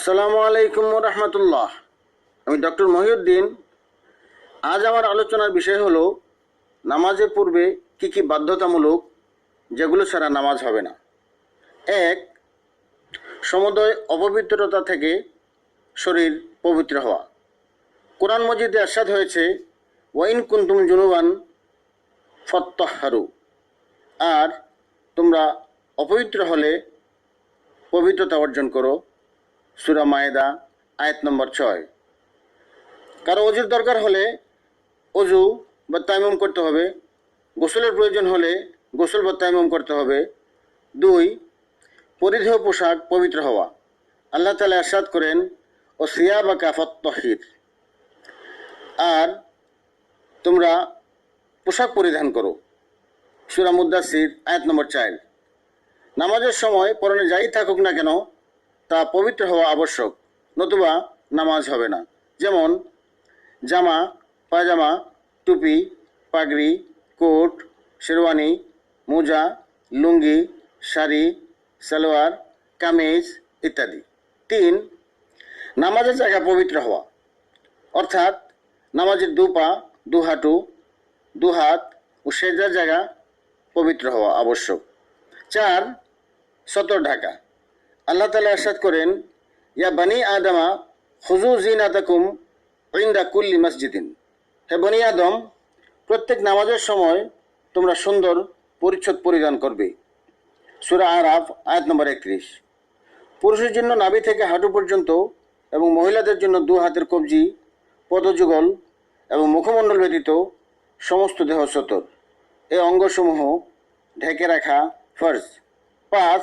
আসসালামু আলাইকুম রহমতুল্লাহ। আমি ডক্টর মহিউদ্দিন। আজ আমার আলোচনার বিষয় হলো, নামাজের পূর্বে কি কি বাধ্যতামূলক, যেগুলো ছাড়া নামাজ হবে না। এক, সমুদয় অপবিত্রতা থেকে শরীর পবিত্র হওয়া। কোরআন মজিদে আসাদ হয়েছে, ওয়াইন কুন্তুম জুনুবান ফত্তহারু। আর, তোমরা অপবিত্র হলে পবিত্রতা অর্জন করো। সুরা মায়েদা, আয়াত নম্বর ছয়। কারও অজুর দরকার হলে অজু বা তাইমুম করতে হবে। গোসলের প্রয়োজন হলে গোসল বা তাইমুম করতে হবে। দুই, পরিধেয় পোশাক পবিত্র হওয়া। আল্লাহ তালা আসাদ করেন, ও সিয়া বা কাফত তহির আর তোমরা পোশাক পরিধান করো। সুরা মুদাসির আয়াত নম্বর চার। নামাজের সময় পরনে যাই থাকুক না কেন তা পবিত্র হওয়া আবশ্যক, নতুবা নামাজ হবে না। যেমন, জামা, পায়জামা, টুপি, পাগড়ি, কোট, শেরওয়ানি, মোজা, লুঙ্গি, শাড়ি, সালোয়ার, কামিজ ইত্যাদি। তিন, নামাজের জায়গা পবিত্র হওয়া। অর্থাৎ, নামাজের দু পা দু হাঁটু দু হাত ও সেজার জায়গা পবিত্র হওয়া আবশ্যক। চার, সতর ঢাকা। আল্লাহ তালা আরশাদ করেন, ইয়া বানি আদমা খুজু জিনাতাকুম ইন্দা কুল্লি মসজিদিন। হে বনি আদম, প্রত্যেক নামাজের সময় তোমরা সুন্দর পরিচ্ছদ পরিধান করবে। সুরা আরাফ, আয়াত নম্বর একত্রিশ। পুরুষের জন্য নাভি থেকে হাঁটু পর্যন্ত এবং মহিলাদের জন্য দু হাতের কবজি, পদযুগল এবং মুখমণ্ডল ব্যতীত সমস্ত দেহ সতর। এই অঙ্গসমূহ ঢেকে রাখা ফর্জ। পাঁচ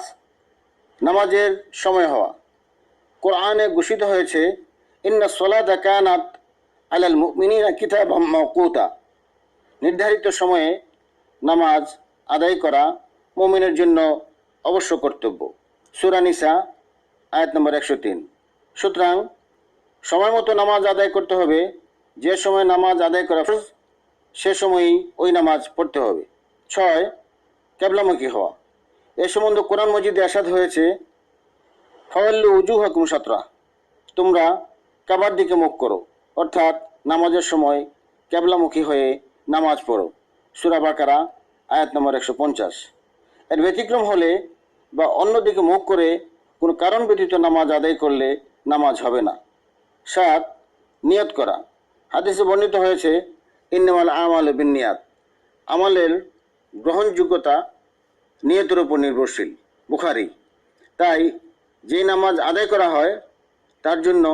নামাজের সময় হওয়া। কোরআনে ঘোষিত হয়েছে, ইন্না সলাদা কানাত আলাল মুমিনিনা কিতাব মকুতা নির্ধারিত সময়ে নামাজ আদায় করা মুমিনের জন্য অবশ্য কর্তব্য। সুরানিসা আয়াত নম্বর একশো তিন। সুতরাং সময় মতো নামাজ আদায় করতে হবে। যে সময় নামাজ আদায় করা সে সময়ই ওই নামাজ পড়তে হবে। ছয়, কেবলামুখী হওয়া। এ সম্বন্ধে কোরআন মজিদে আসাদ হয়েছে, ফওয়াল্লু উজু হাকুম সাতরা, তোমরা কাবার দিকে মুখ করো, অর্থাৎ নামাজের সময় কেবলামুখী হয়ে নামাজ পড়ো। সুরা বাকারা, আয়াত নম্বর একশো পঞ্চাশ। এর ব্যতিক্রম হলে বা অন্যদিকে মুখ করে কোনো কারণ ব্যতীত নামাজ আদায় করলে নামাজ হবে না। সাত, নিয়ত করা। হাদিসে বর্ণিত হয়েছে, ইন্নেমাল আমাল বিন নিয়াত। আমলের গ্রহণযোগ্যতা নিয়তের উপর নির্ভরশীল, বুখারি। তাই যে নামাজ আদায় করা হয়, তার জন্য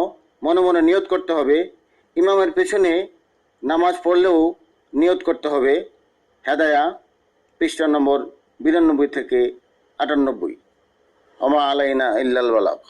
মনে মনে নিয়ত করতে হবে। ইমামের পেছনে নামাজ পড়লেও নিয়ত করতে হবে। হেদায়া, পৃষ্ঠা নম্বর বিরানব্বই থেকে আটানব্বই। অমা আলাইনা ইল্লাল বালাক